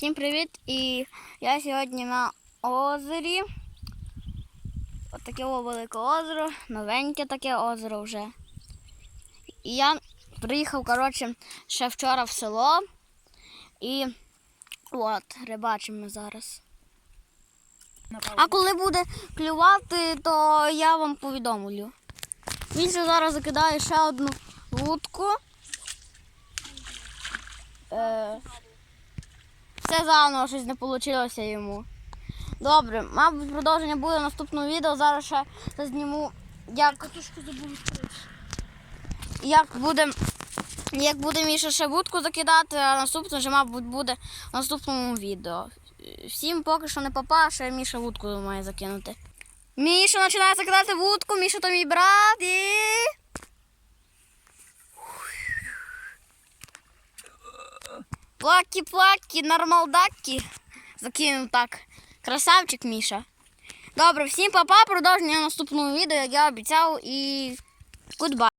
Всім привіт! І я сьогодні на озері. Ось таке велике озеро, новеньке таке озеро вже. І я приїхав, коротше, ще вчора в село. І от, рибачимо зараз. А коли буде клювати, то я вам повідомлю. Він зараз закидає ще одну вудку. Е, все заново щось не вийшло йому. Добре, мабуть, продовження буде в наступному відео. Зараз ще зніму, як, Катушку забув як буде. Як буде Міша ще вудку закидати, а наступне вже, мабуть, буде в наступному відео. Всім поки що не попа, ще Міша вудку має закинути. Міша починає закидати вудку, Міша то мій брат і. Плакі-плакі, нормалдакі. Закинув так. Красавчик Міша. Добре, всім папа, продовження наступного відео, як я обіцяв, і goodbye.